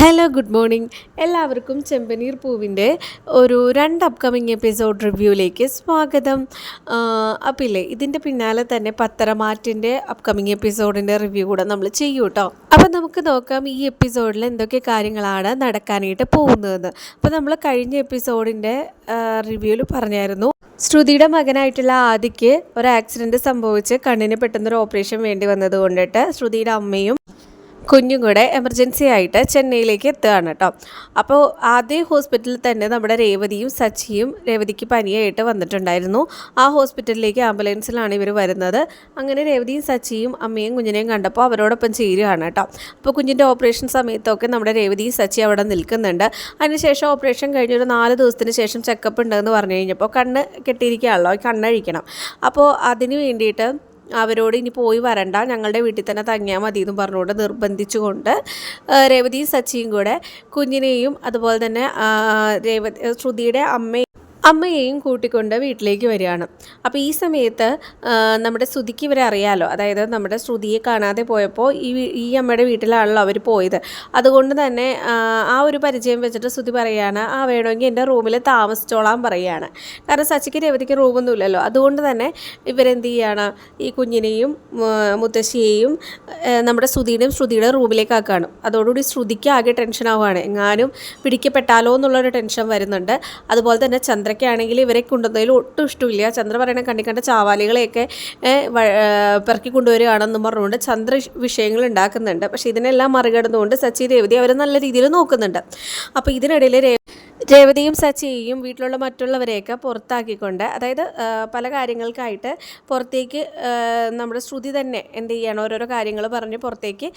Hello good morning. എല്ലാവർക്കും ചെമ്പനീർ പൂവിന്റെ ഒരു രണ്ട് അപ്കമിങ് എപ്പിസോഡ് റിവ്യൂയിലേക്ക് സ്വാഗതം. അപ്പം ഇല്ലേ ഇതിന്റെ പിന്നാലെ തന്നെ പത്തരമാറ്റിന്റെ അപ്കമിങ് എപ്പിസോഡിന്റെ റിവ്യൂ കൂടെ നമ്മൾ ചെയ്യൂ കേട്ടോ അപ്പം നമുക്ക് നോക്കാം ഈ എപ്പിസോഡിൽ എന്തൊക്കെ കാര്യങ്ങളാണ് നടക്കാനായിട്ട് പോകുന്നതെന്ന് അപ്പോൾ നമ്മൾ കഴിഞ്ഞ എപ്പിസോഡിന്റെ റിവ്യൂവിൽ പറഞ്ഞായിരുന്നു ശ്രുതിയുടെ മകനായിട്ടുള്ള ആദിക്ക് ഒരു ആക്സിഡന്റ് സംഭവിച്ച് കണ്ണിന് പെട്ടെന്നൊരു ഓപ്പറേഷൻ വേണ്ടി വന്നത് കൊണ്ടിട്ട് ശ്രുതിയുടെ അമ്മയും കുഞ്ഞും കൂടെ എമർജൻസി ആയിട്ട് ചെന്നൈയിലേക്ക് എത്തുകയാണ് കേട്ടോ അപ്പോൾ ആദ്യ ഹോസ്പിറ്റലിൽ തന്നെ നമ്മുടെ രേവതിയും സച്ചിയും രേവതിക്ക് പനിയായിട്ട് വന്നിട്ടുണ്ടായിരുന്നു. ആ ഹോസ്പിറ്റലിലേക്ക് ആംബുലൻസിലാണ് ഇവർ വരുന്നത്. അങ്ങനെ രേവതിയും സച്ചിയും അമ്മയും കുഞ്ഞിനെയും കണ്ടപ്പോൾ അവരോടൊപ്പം ചേരുകയാണ് കേട്ടോ അപ്പോൾ കുഞ്ഞിന്റെ ഓപ്പറേഷൻ സമയത്തൊക്കെ നമ്മുടെ രേവതിയും സച്ചി അവിടെ നിൽക്കുന്നുണ്ട്. അതിനുശേഷം ഓപ്പറേഷൻ കഴിഞ്ഞ് ഒരു നാല് ദിവസത്തിന് ശേഷം ചെക്കപ്പ് ഉണ്ടെന്ന് പറഞ്ഞു കഴിഞ്ഞപ്പോൾ കണ്ണ് കെട്ടിയിരിക്കുകയാണല്ലോ കണ്ണഴിക്കണം. അപ്പോൾ അതിന് വേണ്ടിയിട്ട് അവരോട് ഇനി പോയി വരണ്ട ഞങ്ങളുടെ വീട്ടിൽ തന്നെ തങ്ങിയാൽ മതി എന്ന് പറഞ്ഞുകൊണ്ട് നിർബന്ധിച്ചുകൊണ്ട് രേവതിയും സച്ചിയും കൂടെ കുഞ്ഞിനെയും അതുപോലെ തന്നെ രേവതി ശ്രുതിയുടെ അമ്മയും അമ്മയെയും കൂട്ടിക്കൊണ്ട് വീട്ടിലേക്ക് വരികയാണ്. അപ്പോൾ ഈ സമയത്ത് നമ്മുടെ ശ്രുതിക്ക് ഇവരെ അറിയാലോ അതായത് നമ്മുടെ ശ്രുതിയെ കാണാതെ പോയപ്പോൾ ഈ ഈ അമ്മയുടെ വീട്ടിലാണല്ലോ അവർ പോയത്. അതുകൊണ്ട് തന്നെ ആ ഒരു പരിചയം വെച്ചിട്ട് ശ്രുതി പറയുകയാണ് ആ വേണമെങ്കിൽ എന്റെ റൂമിൽ താമസിച്ചോളാൻ പറയുകയാണ് കാരണം സച്ചിക്ക് രവതിക്ക് റൂമൊന്നുമില്ലല്ലോ. അതുകൊണ്ട് തന്നെ ഇവരെന്ത് ചെയ്യാണ് ഈ കുഞ്ഞിനെയും മുത്തശ്ശിയെയും നമ്മുടെ ശ്രുതിയുടെയും ശ്രുതിയുടെ റൂമിലേക്ക് ആക്കുകയാണ് അതോടുകൂടി ശ്രുതിക്ക് ആകെ ടെൻഷൻ ആവുകയാണ് എങ്ങാനും പിടിക്കപ്പെട്ടാലോ എന്നുള്ളൊരു ടെൻഷൻ വരുന്നുണ്ട്. അതുപോലെ തന്നെ ചന്ദ്ര ചന്ദ്രയ്ക്കാണെങ്കിൽ ഇവരെ കൊണ്ടുവന്നതിൽ ഒട്ടും ഇഷ്ടമില്ല. ചന്ദ്ര പറയണ കണ്ടി കണ്ട ചാവാലികളെയൊക്കെ പെറുക്കി കൊണ്ടുവരികയാണെന്നും പറഞ്ഞുകൊണ്ട് ചന്ദ്ര വിഷയങ്ങൾ ഉണ്ടാക്കുന്നുണ്ട്. പക്ഷേ ഇതിനെല്ലാം മറികടന്നുകൊണ്ട് സച്ചി രേവതി അവരെ നല്ല രീതിയിൽ നോക്കുന്നുണ്ട്. അപ്പോൾ ഇതിനിടയിൽ രേവതിയും സച്ചിയെയും വീട്ടിലുള്ള മറ്റുള്ളവരെയൊക്കെ പുറത്താക്കിക്കൊണ്ട് അതായത് പല കാര്യങ്ങൾക്കായിട്ട് പുറത്തേക്ക് നമ്മുടെ ശ്രുതി തന്നെ എന്ത് ചെയ്യണം? ഓരോരോ കാര്യങ്ങൾ പറഞ്ഞ് പുറത്തേക്ക്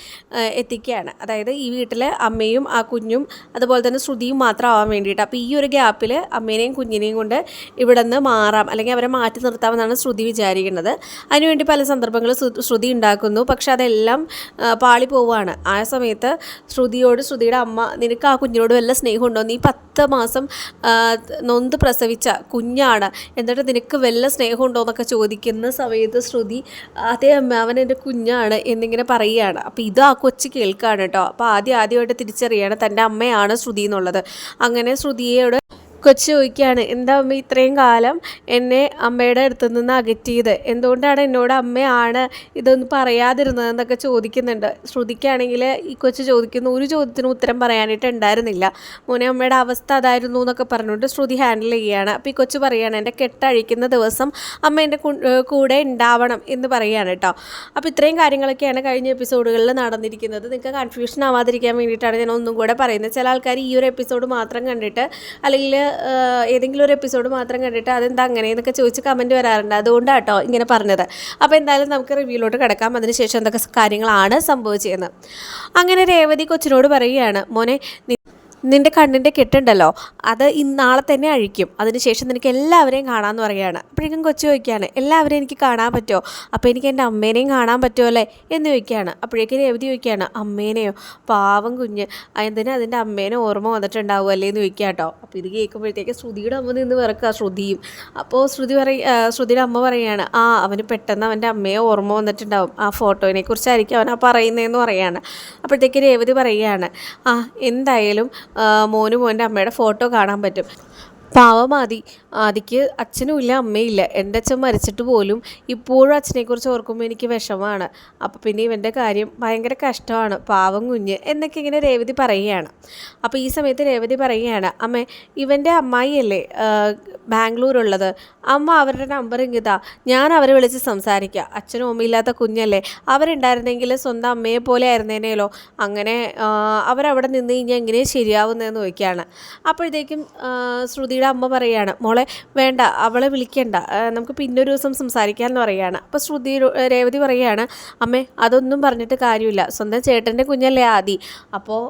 എത്തിക്കുകയാണ്. അതായത് ഈ വീട്ടിലെ അമ്മയും ആ കുഞ്ഞും അതുപോലെ തന്നെ ശ്രുതിയും മാത്രം ആവാൻ വേണ്ടിയിട്ട്. അപ്പോൾ ഈ ഒരു ഗ്യാപ്പിൽ അമ്മേനെയും കുഞ്ഞിനെയും കൊണ്ട് ഇവിടെ നിന്ന് മാറാം. അല്ലെങ്കിൽ അവരെ മാറ്റി നിർത്താമെന്നാണ് ശ്രുതി വിചാരിക്കുന്നത്. അതിനുവേണ്ടി പല സന്ദർഭങ്ങളും ശ്രുതി ഉണ്ടാക്കുന്നു. പക്ഷെ അതെല്ലാം പാളി പോവുകയാണ്. ആ സമയത്ത് ശ്രുതിയോട് ശ്രുതിയുടെ അമ്മ നിനക്ക് ആ കുഞ്ഞിനോട് വല്ല സ്നേഹമുണ്ടോ? നീ പത്ത് മാസം നൊന്ത് പ്രസവിച്ച കുഞ്ഞാണ്. എന്നിട്ട് നിനക്ക് വല്ല സ്നേഹമുണ്ടോ? എന്നൊക്കെ ചോദിക്കുന്ന സമയത്ത് ശ്രുതി അതേ അമ്മ അവൻ എന്റെ കുഞ്ഞാണ് എന്നിങ്ങനെ പറയുകയാണ്. അപ്പോൾ ഇത് ആ കൊച്ചു കേൾക്കുകയാണ് കേട്ടോ. അപ്പോൾ ആദ്യം ആദ്യമായിട്ട് തിരിച്ചറിയാണ് തന്റെ അമ്മയാണ് ശ്രുതി എന്നുള്ളത്. അങ്ങനെ ശ്രുതിയോട് കൊച്ചു ചോദിക്കുകയാണ് എന്താ അമ്മ ഇത്രയും കാലം എന്നെ അമ്മയുടെ അടുത്ത് നിന്ന് അകറ്റിയത്? എന്തുകൊണ്ടാണ് എന്നോട് അമ്മയാണ് ഇതൊന്നും പറയാതിരുന്നത്? എന്നൊക്കെ ചോദിക്കുന്നുണ്ട്. ശ്രുതിക്കാണെങ്കിൽ ഈ കൊച്ചു ചോദിക്കുന്ന ഒരു ചോദ്യത്തിന് ഉത്തരം പറയാനായിട്ട് ഉണ്ടായിരുന്നില്ല. മോനെ അമ്മയുടെ അവസ്ഥ അതായിരുന്നു എന്നൊക്കെ പറഞ്ഞുകൊണ്ട് ശ്രുതി ഹാൻഡിൽ ചെയ്യുകയാണ്. അപ്പോൾ ഈ കൊച്ചു പറയുകയാണ് എന്റെ കെട്ടഴിക്കുന്ന ദിവസം അമ്മ എന്റെ കൂടെ ഉണ്ടാവണം എന്ന് പറയുകയാണ് കേട്ടോ. അപ്പോൾ ഇത്രയും കാര്യങ്ങളൊക്കെയാണ് കഴിഞ്ഞ എപ്പിസോഡുകളിൽ നടന്നിരിക്കുന്നത്. നിങ്ങൾക്ക് കൺഫ്യൂഷൻ ആവാതിരിക്കാൻ വേണ്ടിയിട്ടാണ് ഞാൻ ഒന്നും കൂടെ പറയുന്നത്. ചില ആൾക്കാർ ഈ ഒരു എപ്പിസോഡ് മാത്രം കണ്ടിട്ട് അല്ലെങ്കിൽ ഏതെങ്കിലും ഒരു എപ്പിസോഡ് മാത്രം കണ്ടിട്ട് അതെന്താ അങ്ങനെ എന്നൊക്കെ ചോദിച്ച് കമന്റ് വരാറുണ്ട്. അതുകൊണ്ടാണ് കേട്ടോ ഇങ്ങനെ പറഞ്ഞത്. അപ്പോൾ എന്തായാലും നമുക്ക് റിവ്യൂലോട്ട് കിടക്കാം. അതിനുശേഷം എന്തൊക്കെ കാര്യങ്ങളാണ് സംഭവിച്ചതെന്ന്. അങ്ങനെ രേവതി കൊച്ചിനോട് പറയുകയാണ് മോനെ നിന്റെ കണ്ണിന്റെ കെട്ടുണ്ടല്ലോ അത് ഇന്നാളെ തന്നെ അഴിക്കും. അതിനുശേഷം നിനക്ക് എല്ലാവരെയും കാണാമെന്ന് പറയുകയാണ്. അപ്പോഴേക്കും കൊച്ചു ചോദിക്കുകയാണ് എല്ലാവരെയും എനിക്ക് കാണാൻ പറ്റുമോ? അപ്പോൾ എനിക്ക് എന്റെ അമ്മേനെയും കാണാൻ പറ്റുമോ അല്ലേ? എന്ന് ചോദിക്കുകയാണ്. അപ്പോഴേക്കും രേവതി ചോദിക്കുകയാണ് അമ്മേനെയോ? പാവം കുഞ്ഞ് എന്തിനാ അതിന്റെ അമ്മേനെ ഓർമ്മ വന്നിട്ടുണ്ടാവും അല്ലേ? എന്ന് ചോദിക്കുക കേട്ടോ. അപ്പോൾ ഇത് കേൾക്കുമ്പോഴത്തേക്ക് ശ്രുതിയുടെ അമ്മ നിന്ന് വിറക്കുക ശ്രുതിയും. അപ്പോൾ ശ്രുതി പറയ ശ്രുതിയുടെ അമ്മ പറയുകയാണ് ആ അവന് പെട്ടെന്ന് അവന്റെ അമ്മയെ ഓർമ്മ വന്നിട്ടുണ്ടാവും. ആ ഫോട്ടോയിനെ കുറിച്ചായിരിക്കും അവൻ ആ പറയുന്നതെന്ന് പറയുകയാണ്. അപ്പോഴത്തേക്ക് രേവതി പറയുകയാണ് ആ എന്തായാലും മോനും മോന്റെ അമ്മയുടെ ഫോട്ടോ കാണാൻ പറ്റും. പാവം ആദി. ആദിക്ക് അച്ഛനും ഇല്ല അമ്മയില്ല എന്റെ അച്ഛൻ മരിച്ചിട്ട് പോലും ഇപ്പോഴും അച്ഛനെക്കുറിച്ച് ഓർക്കുമ്പോൾ എനിക്ക് വിഷമമാണ്. അപ്പോൾ പിന്നെ ഇവന്റെ കാര്യം ഭയങ്കര കഷ്ടമാണ് പാവം കുഞ്ഞ് എന്നൊക്കെ ഇങ്ങനെ രേവതി പറയുകയാണ്. അപ്പോൾ ഈ സമയത്ത് രേവതി പറയുകയാണ് അമ്മ ഇവന്റെ അമ്മായിയല്ലേ ബാംഗ്ലൂരുള്ളത്? അമ്മ അവരുടെ നമ്പർ ഇങ്ങിതാ ഞാൻ അവരെ വിളിച്ച് സംസാരിക്കുക അച്ഛനും അമ്മയില്ലാത്ത കുഞ്ഞല്ലേ. അവരുണ്ടായിരുന്നെങ്കിൽ സ്വന്തം അമ്മയെ പോലെ ആയിരുന്നേനേലോ? അങ്ങനെ അവരവിടെ നിന്ന് കഴിഞ്ഞാൽ എങ്ങനെ ശരിയാവുന്നതെന്ന് ചോദിക്കുകയാണ്. അപ്പോഴത്തേക്കും ശ്രുതിയുടെ അമ്മ പറയുകയാണ് മോളെ വേണ്ട അവളെ വിളിക്കണ്ട. നമുക്ക് പിന്നൊരു ദിവസം സംസാരിക്കാമെന്ന് പറയുകയാണ്. അപ്പോൾ ശ്രുതി രേവതി പറയുകയാണ് അമ്മേ അതൊന്നും പറഞ്ഞിട്ട് കാര്യമില്ല. സ്വന്തം ചേട്ടന്റെ കുഞ്ഞല്ലേ ആദി. അപ്പോൾ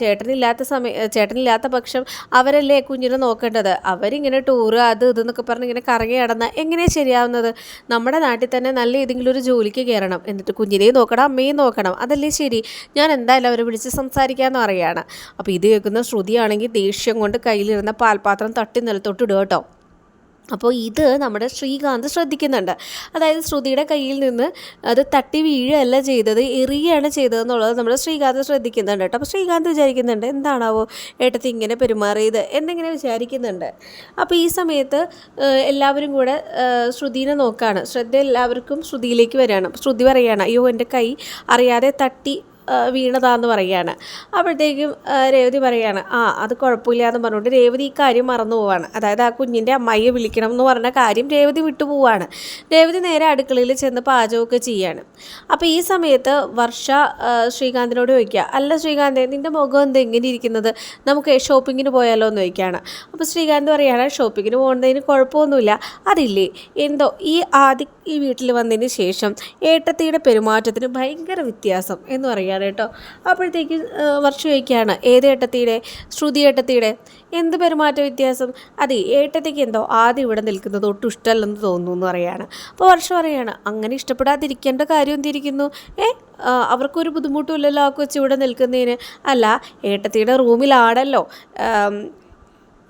ചേട്ടനില്ലാത്ത സമയം ചേട്ടനില്ലാത്ത പക്ഷം അവരല്ലേ കുഞ്ഞിനെ നോക്കേണ്ടത്? അവരിങ്ങനെ ടൂറ് അത് ഇതെന്നൊക്കെ പറഞ്ഞ് ഇങ്ങനെ കറങ്ങി നടന്ന എങ്ങനെയാണ് ശരിയാവുന്നത്? നമ്മുടെ നാട്ടിൽ തന്നെ നല്ല ഏതെങ്കിലും ഒരു ജോലിക്ക് കയറണം. എന്നിട്ട് കുഞ്ഞിനെയും നോക്കണം അമ്മയും നോക്കണം. അതല്ലേ ശരി. ഞാൻ എന്തായാലും അവരെ വിളിച്ച് സംസാരിക്കാമെന്ന് പറയുകയാണ്. അപ്പോൾ ഇത് കേൾക്കുന്ന ശ്രുതിയാണെങ്കിൽ ദേഷ്യം കൊണ്ട് കയ്യിലിരുന്ന പാൽപാത്രം തട്ടി നിലത്തോട്ട് ഇടുക കേട്ടോ. അപ്പോൾ ഇത് നമ്മുടെ ശ്രീകാന്ത് ശ്രദ്ധിക്കുന്നുണ്ട്. അതായത് ശ്രുതിയുടെ കയ്യിൽ നിന്ന് അത് തട്ടി വീഴുകയല്ല ചെയ്തത് എറിയുകയാണ് ചെയ്തതെന്നുള്ളത് നമ്മുടെ ശ്രീകാന്ത് ശ്രദ്ധിക്കുന്നുണ്ട് കേട്ടോ. അപ്പോൾ ശ്രീകാന്ത് വിചാരിക്കുന്നുണ്ട് എന്താണാവോ ഏട്ടത്തി ഇങ്ങനെ പെരുമാറിയത്? എന്നിങ്ങനെ വിചാരിക്കുന്നുണ്ട്. അപ്പോൾ ഈ സമയത്ത് എല്ലാവരും കൂടെ ശ്രുതിനെ നോക്കുകയാണ് ശ്രദ്ധ എല്ലാവർക്കും ശ്രുതിയിലേക്ക് വരികയാണ്. അപ്പോൾ ശ്രുതി പറയുകയാണ് അയ്യോ എന്റെ കൈ അറിയാതെ തട്ടി വീണതാന്ന് പറയാണ് അപ്പോഴത്തേക്കും രേവതി പറയാണ് ആ അത് കുഴപ്പമില്ല എന്ന് പറഞ്ഞുകൊണ്ട് രേവതി ഈ കാര്യം മറന്നു പോവാണ്. അതായത് ആ കുഞ്ഞിന്റെ അമ്മായിയെ വിളിക്കണം എന്ന് പറഞ്ഞ കാര്യം രേവതി വിട്ടു പോവാണ്. രേവതി നേരെ അടുക്കളയിൽ ചെന്ന് പാചകമൊക്കെ ചെയ്യാണ്. അപ്പോൾ ഈ സമയത്ത് വർഷ ശ്രീകാന്തിനോട് ചോദിക്കുക അല്ല ശ്രീകാന്ത് നിന്റെ മുഖം എന്ത് എങ്ങനെ ഇരിക്കുന്നത്? നമുക്ക് ഷോപ്പിങ്ങിന് പോയാലോ? എന്ന് ചോദിക്കുകയാണ്. അപ്പോൾ ശ്രീകാന്ത് പറയുകയാണ് ഷോപ്പിങ്ങിന് പോകുന്നതിന് കുഴപ്പമൊന്നുമില്ല. അതില്ലേ എന്തോ ഈ ആദ്യ ഈ വീട്ടിൽ വന്നതിന് ശേഷം ഏട്ടത്തിയുടെ പെരുമാറ്റത്തിന് ഭയങ്കര വ്യത്യാസം എന്ന് പറയുകയാണ് കേട്ടോ. അപ്പോഴത്തേക്ക് വർഷം ചോദിക്കുകയാണ് ഏത് ഏട്ടത്തിയുടെ ശ്രുതി ഏട്ടത്തിയുടെ എന്ത് പെരുമാറ്റ വ്യത്യാസം? അതെ ഏട്ടത്തേക്ക് എന്തോ ആദ്യം ഇവിടെ നിൽക്കുന്നത് ഒട്ടും ഇഷ്ടമല്ലെന്ന് തോന്നുന്നു എന്ന് പറയാണ്. അപ്പോൾ വർഷം പറയാണ് അങ്ങനെ ഇഷ്ടപ്പെടാതിരിക്കേണ്ട കാര്യം എന്തിരിക്കുന്നു? ഏ അവർക്കൊരു ബുദ്ധിമുട്ടുമില്ലല്ലോ ആ കൊച്ചു ഇവിടെ നിൽക്കുന്നതിന്. അല്ല ഏട്ടത്തിയുടെ റൂമിലാണല്ലോ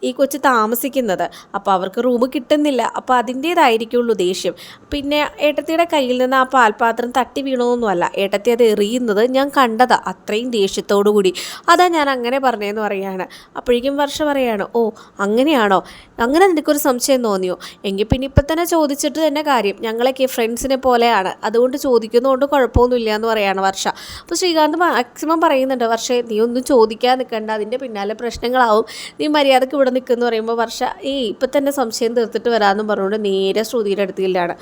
ഈ കൊച്ച് താമസിക്കുന്നത്. അപ്പോൾ അവർക്ക് റൂം കിട്ടുന്നില്ല. അപ്പോൾ അതിന്റേതായിരിക്കുള്ളൂ ദേഷ്യം. പിന്നെ ഏട്ടത്തിയുടെ കയ്യിൽ നിന്ന് ആ പാൽപാത്രം തട്ടി വീണതൊന്നുമല്ല. ഏട്ടത്തി അത് എറിയുന്നത് ഞാൻ കണ്ടതാ. അത്രയും ദേഷ്യത്തോടു കൂടി. അതാ ഞാൻ അങ്ങനെ പറഞ്ഞതെന്ന് പറയാണ്. അപ്പോഴേക്കും വർഷ പറയാണ് ഓ അങ്ങനെയാണോ? അങ്ങനെ നിനക്കൊരു സംശയം തോന്നിയോ? എങ്കിൽ പിന്നെ ഇപ്പം തന്നെ ചോദിച്ചിട്ട് തന്നെ കാര്യം. ഞങ്ങളൊക്കെ ഫ്രണ്ട്സിനെ പോലെയാണ്. അതുകൊണ്ട് ചോദിക്കുന്നതുകൊണ്ട് കുഴപ്പമൊന്നുമില്ല എന്ന് പറയാണ് വർഷ. അപ്പോൾ ശ്രീകാന്ത് മാക്സിമം പറയുന്നുണ്ട് വർഷേ നീ ഒന്നും ചോദിക്കാൻ നിൽക്കണ്ട അതിന്റെ പിന്നാലെ പ്രശ്നങ്ങളാവും. നീ മര്യാദയ്ക്ക് ഇവിടെ നിൽക്കുമെന്ന് പറയുമ്പോൾ വർഷ ഈ ഇപ്പം തന്നെ സംശയം തീർത്തിട്ട് വരാമെന്നും പറഞ്ഞുകൊണ്ട് നേരെ ശ്രുതിയുടെ അടുത്തില്ലാണ്.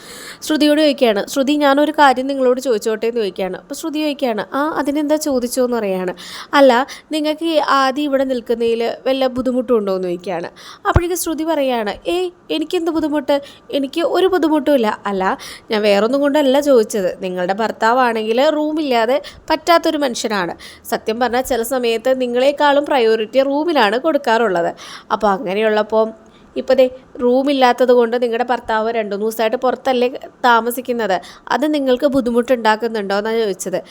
ശ്രുതിയോട് ചോദിക്കുകയാണ് ശ്രുതി ഞാനൊരു കാര്യം നിങ്ങളോട് ചോദിച്ചോട്ടെ എന്ന് ചോദിക്കുകയാണ്. അപ്പോൾ ശ്രുതി ചോദിക്കുകയാണ് ആ അതിനെന്താ ചോദിച്ചോ എന്ന് പറയാണ്. അല്ല നിങ്ങൾക്ക് ആദ്യം ഇവിടെ നിൽക്കുന്നതിൽ വല്ല ബുദ്ധിമുട്ടുണ്ടോ എന്ന് ചോദിക്കുകയാണ്. അപ്പോഴേക്ക് ശ്രുതി പറയാണ് ഏയ് എനിക്കെന്ത് ബുദ്ധിമുട്ട്? എനിക്ക് ഒരു ബുദ്ധിമുട്ടുമില്ല അല്ല ഞാൻ വേറൊന്നും കൊണ്ടല്ല ചോദിച്ചത്. നിങ്ങളുടെ ഭർത്താവാണെങ്കിൽ റൂമില്ലാതെ പറ്റാത്തൊരു മനുഷ്യനാണ്. സത്യം പറഞ്ഞാൽ ചില സമയത്ത് നിങ്ങളെക്കാളും പ്രയോറിറ്റി റൂമിലാണ് കൊടുക്കാറുള്ളത്. അപ്പോൾ അങ്ങനെയുള്ളപ്പോൾ ഇപ്പോൾ ദേ റൂമില്ലാത്തത് കൊണ്ട് നിങ്ങളുടെ ഭർത്താവ് രണ്ടു മൂന്ന് ദിവസമായിട്ട് പുറത്തല്ലേ താമസിക്കുന്നത്. അത് നിങ്ങൾക്ക് ബുദ്ധിമുട്ടുണ്ടാക്കുന്നുണ്ടോ എന്നാണ് ചോദിച്ചത്.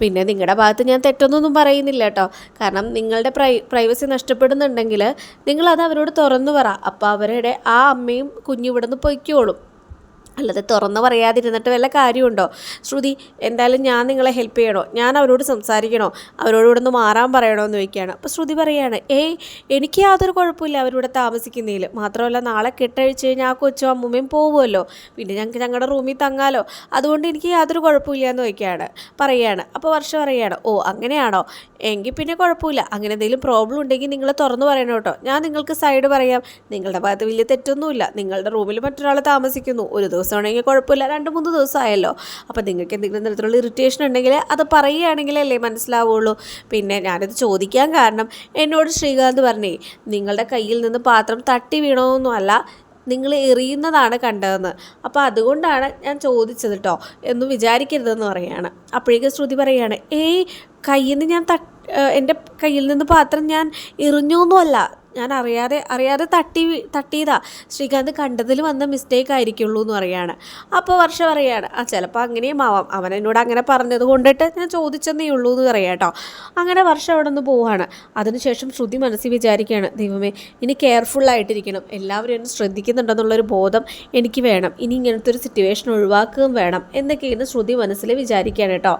പിന്നെ നിങ്ങളുടെ ഭാഗത്ത് ഞാൻ തെറ്റൊന്നും പറയുന്നില്ല കേട്ടോ. കാരണം നിങ്ങളുടെ പ്രൈ പ്രൈവസി നഷ്ടപ്പെടുന്നുണ്ടെങ്കിൽ നിങ്ങളത് അവരോട് തുറന്നു പറ. അപ്പോൾ അവരുടെ ആ അമ്മയും കുഞ്ഞിവിടുന്ന് പൊയ്ക്കോളും. അല്ലാതെ തുറന്ന് പറയാതിരുന്നിട്ട് വല്ല കാര്യമുണ്ടോ? ശ്രുതി എന്തായാലും ഞാൻ നിങ്ങളെ ഹെൽപ്പ് ചെയ്യണോ? ഞാൻ അവരോട് സംസാരിക്കണോ? അവരോട് ഇവിടെ നിന്ന് മാറാൻ പറയണോ എന്ന് ചോദിക്കുകയാണ്. അപ്പോൾ ശ്രുതി പറയാണ് ഏയ് എനിക്ക് യാതൊരു കുഴപ്പമില്ല അവരിവിടെ താമസിക്കുന്നതിൽ. മാത്രമല്ല നാളെ കെട്ടഴിച്ച് കഴിഞ്ഞാൽ ആ കൊച്ചും അമ്മൂമ്മയും പോകുമല്ലോ പിന്നെ ഞങ്ങൾക്ക് ഞങ്ങളുടെ റൂമിൽ തങ്ങാലോ? അതുകൊണ്ട് എനിക്ക് യാതൊരു കുഴപ്പമില്ല എന്ന് ചോദിക്കുകയാണ് പറയുകയാണ് അപ്പോൾ വർഷം പറയുകയാണ് ഓ അങ്ങനെയാണോ? എങ്കിൽ പിന്നെ കുഴപ്പമില്ല. അങ്ങനെ എന്തെങ്കിലും പ്രോബ്ലം ഉണ്ടെങ്കിൽ നിങ്ങൾ തുറന്നു പറയണം കേട്ടോ. ഞാൻ നിങ്ങൾക്ക് സൈഡ് പറയാം. നിങ്ങളുടെ ഭാഗത്ത് വലിയ തെറ്റൊന്നുമില്ല. നിങ്ങളുടെ റൂമിൽ മറ്റൊരാൾ താമസിക്കുന്നു. ഒരു ദിവസമാണെങ്കിൽ കുഴപ്പമില്ല. രണ്ട് മൂന്ന് ദിവസമായല്ലോ. അപ്പോൾ നിങ്ങൾക്ക് എന്തെങ്കിലും തരത്തിലുള്ള ഇറിറ്റേഷൻ ഉണ്ടെങ്കിൽ അത് പറയുകയാണെങ്കിലല്ലേ മനസ്സിലാവുള്ളൂ. പിന്നെ ഞാനിത് ചോദിക്കാൻ കാരണം എന്നോട് ശ്രീകാന്ത് പറഞ്ഞേ നിങ്ങളുടെ കയ്യിൽ നിന്ന് പാത്രം തട്ടി വീണോന്നല്ല നിങ്ങൾ എറിയുന്നതാണ് കണ്ടതെന്ന്. അപ്പോൾ അതുകൊണ്ടാണ് ഞാൻ ചോദിച്ചത് കേട്ടോ എന്ന് വിചാരിക്കരുതെന്ന് പറയാണ് അപ്പോഴേക്കും ശ്രുതി പറയാണ് ഏയ് കയ്യിൽ നിന്ന് ഞാൻ തട്ട് എന്റെ കയ്യിൽ നിന്ന് പാത്രം ഞാൻ എറിഞ്ഞൊന്നുമല്ല ഞാൻ അറിയാതെ അറിയാതെ തട്ടി തട്ടിയതാ. ശ്രീകാന്ത് കണ്ടതിൽ വന്ന മിസ്റ്റേക്ക് ആയിരിക്കുള്ളൂ എന്ന് പറയാണ്. അപ്പോൾ വർഷ പറയാണ് ആ ചിലപ്പോൾ അങ്ങനെയും ആവാം അവൻ എന്നോട് അങ്ങനെ പറഞ്ഞത് കൊണ്ടിട്ട് ഞാൻ ചോദിച്ചെന്നേ ഉള്ളൂ എന്ന് പറയാം കേട്ടോ അങ്ങനെ വർഷം അവിടെ നിന്ന് പോവുകയാണ് അതിനുശേഷം ശ്രുതി മനസ്സിൽ വിചാരിക്കുകയാണ് ദൈവമേ ഇനി കെയർഫുള്ളായിട്ടിരിക്കണം എല്ലാവരും എന്നെ ശ്രദ്ധിക്കുന്നുണ്ടെന്നുള്ളൊരു ബോധം എനിക്ക് വേണം. ഇനി ഇങ്ങനത്തെ ഒരു സിറ്റുവേഷൻ ഒഴിവാക്കുകയും വേണം. എന്നൊക്കെയാണ് ശ്രുതി മനസ്സിൽ വിചാരിക്കുകയാണ് കേട്ടോ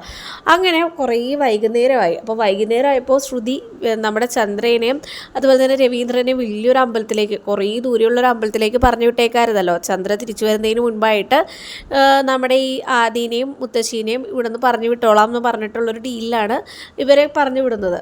അങ്ങനെ കുറേ വൈകുന്നേരമായി. അപ്പോൾ വൈകുന്നേരമായപ്പോൾ ശ്രുതി നമ്മുടെ ചന്ദ്രനെയും അതുപോലെ തന്നെ രവീന്ദ്രനെയും വലിയൊരു അമ്പലത്തിലേക്ക് കുറേ ദൂരെയുള്ള ഒരു അമ്പലത്തിലേക്ക് പറഞ്ഞു വിട്ടേക്കാരുതല്ലോ ചന്ദ്ര തിരിച്ചു വരുന്നതിന് മുൻപായിട്ട് നമ്മുടെ ഈ ആദീനെയും മുത്തശ്ശീനെയും ഇവിടെ നിന്ന് പറഞ്ഞു വിട്ടോളാം എന്ന് പറഞ്ഞിട്ടുള്ളൊരു ഡീലിലാണ് ഇവരെ പറഞ്ഞു വിടുന്നത്.